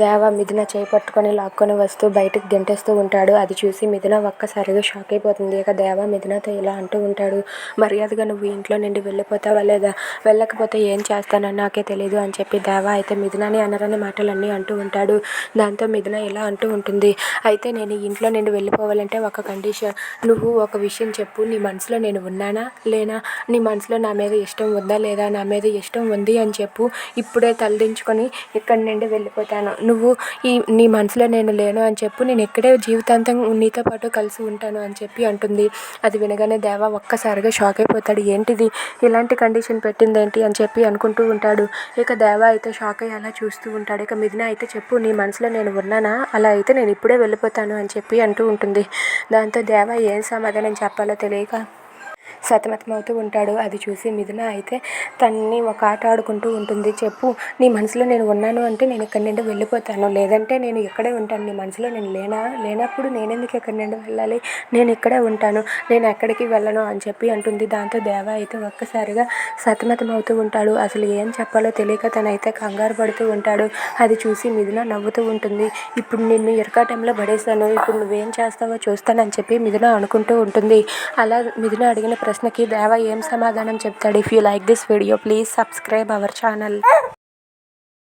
దేవ మిథున చేయి పట్టుకొని లాక్కొని వస్తూ బయటికి గెంటేస్తూ ఉంటాడు. అది చూసి మిథున ఒక్కసారిగా షాక్ అయిపోతుంది. ఇక దేవ మిథునతో ఇలా అంటూ ఉంటాడు. మర్యాదగా నువ్వు ఇంట్లో నుండి వెళ్ళిపోతావా లేదా? వెళ్ళకపోతే ఏం చేస్తానో నాకే తెలియదు అని చెప్పి దేవ అయితే మిథునని అనరని మాటలన్నీ అంటూ ఉంటాడు. దాంతో మిథున ఇలా అంటూ ఉంటుంది. అయితే నేను ఇంట్లో నుండి వెళ్ళిపోవాలంటే ఒక కండిషన్. నువ్వు ఒక విషయం చెప్పు. నీ మనసులో నేను ఉన్నానా లేనా? నీ మనసులో నా మీద ఇష్టం ఉందా లేదా? నా మీద ఇష్టం ఉంది అని చెప్పు. ఇప్పుడే తలదించుకొని ఇక్కడి నుండి వెళ్ళిపోతాను. నువ్వు ఈ నీ మనసులో నేను లేను అని చెప్పు నేను ఇక్కడే జీవితాంతం నీతో పాటు కలిసి ఉంటాను అని చెప్పి అంటుంది. అది వినగానే దేవ ఒక్కసారిగా షాక్ అయిపోతాడు. ఏంటిది? ఇలాంటి కండిషన్ పెట్టింది ఏంటి అని చెప్పి అనుకుంటూ ఉంటాడు. ఇక దేవ అయితే షాక్ అయ్యి అలా చూస్తూ ఉంటాడు. ఇక మిథున అయితే చెప్పు నీ మనసులో నేను ఉన్నానా? అలా అయితే నేను ఇప్పుడే వెళ్ళిపోతాను అని చెప్పి అంటూ ఉంటుంది. దాంతో దేవ ఏం సమాధానం చెప్పాలో తెలియక సతమతమవుతూ ఉంటాడు. అది చూసి మిథున అయితే తన్ని ఒక ఆట ఆడుకుంటూ ఉంటుంది. చెప్పు నీ మనసులో నేను ఉన్నాను అంటే నేను ఇక్కడి నుండి వెళ్ళిపోతాను? లేదంటే నేను ఇక్కడే ఉంటాను. నీ మనసులో నేను లేనా? లేనప్పుడు నేను ఎందుకు ఇక్కడి నుండి వెళ్ళాలి? నేను ఇక్కడే ఉంటాను. నేను ఎక్కడికి వెళ్ళను? అని చెప్పి అంటుంది. దాంతో దేవ అయితే ఒక్కసారిగా సతమతమవుతూ ఉంటాడు. అసలు ఏం చెప్పాలో తెలియక తనైతే కంగారు పడుతూ ఉంటాడు. అది చూసి మిథున నవ్వుతూ ఉంటుంది. ఇప్పుడు నిన్ను ఇరకాటంలో పడేశాను. ఇప్పుడు నువ్వేం చేస్తావో చూస్తానని చెప్పి మిథున అనుకుంటూ ఉంటుంది. అలా మిథున అడిగిన ప్రశ్న ప్రశ్నకి దేవ ఏం సమాధానం చెప్తాడు? If you like this video please subscribe our channel